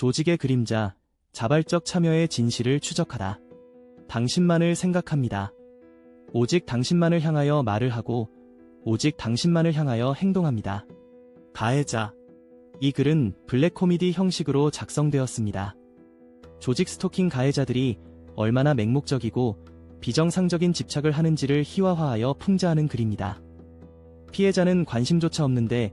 조직의 그림자, 자발적 참여의 진실을 추적하다. 당신만을 생각합니다. 오직 당신만을 향하여 말을 하고, 오직 당신만을 향하여 행동합니다. 가해자. 이 글은 블랙 코미디 형식으로 작성되었습니다. 조직 스토킹 가해자들이 얼마나 맹목적이고 비정상적인 집착을 하는지를 희화화하여 풍자하는 글입니다. 피해자는 관심조차 없는데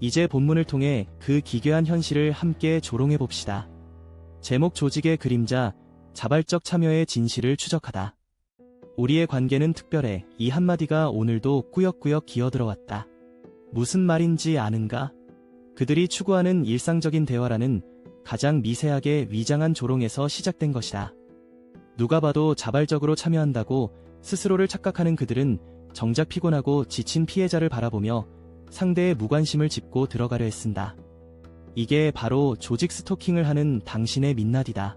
이제 본문을 통해 그 기괴한 현실을 함께 조롱해 봅시다. 제목 조직의 그림자, 자발적 참여의 진실을 추적하다. 우리의 관계는 특별해 이 한마디가 오늘도 꾸역꾸역 기어들어왔다. 무슨 말인지 아는가? 그들이 추구하는 일상적인 대화라는 가장 미세하게 위장한 조롱에서 시작된 것이다. 누가 봐도 자발적으로 참여한다고 스스로를 착각하는 그들은 정작 피곤하고 지친 피해자를 바라보며 상대의 무관심을 짚고 들어가려 했습니다. 이게 바로 조직 스토킹을 하는 당신의 민낯이다.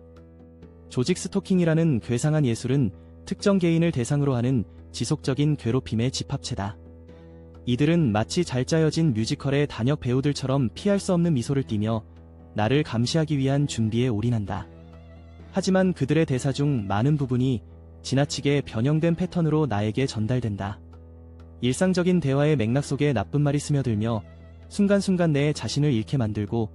조직 스토킹이라는 괴상한 예술은 특정 개인을 대상으로 하는 지속적인 괴롭힘의 집합체다. 이들은 마치 잘 짜여진 뮤지컬의 단역 배우들처럼 피할 수 없는 미소를 띠며 나를 감시하기 위한 준비에 올인한다. 하지만 그들의 대사 중 많은 부분이 지나치게 변형된 패턴으로 나에게 전달된다. 일상적인 대화의 맥락 속에 나쁜 말이 스며들며 순간순간 내 자신을 잃게 만들고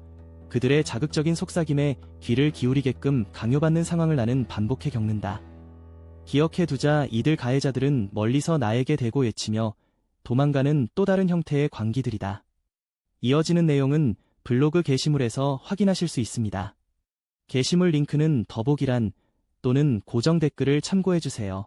그들의 자극적인 속삭임에 귀를 기울이게끔 강요받는 상황을 나는 반복해 겪는다. 기억해 두자 이들 가해자들은 멀리서 나에게 대고 외치며 도망가는 또 다른 형태의 광기들이다. 이어지는 내용은 블로그 게시물에서 확인하실 수 있습니다. 게시물 링크는 더보기란 또는 고정 댓글을 참고해주세요.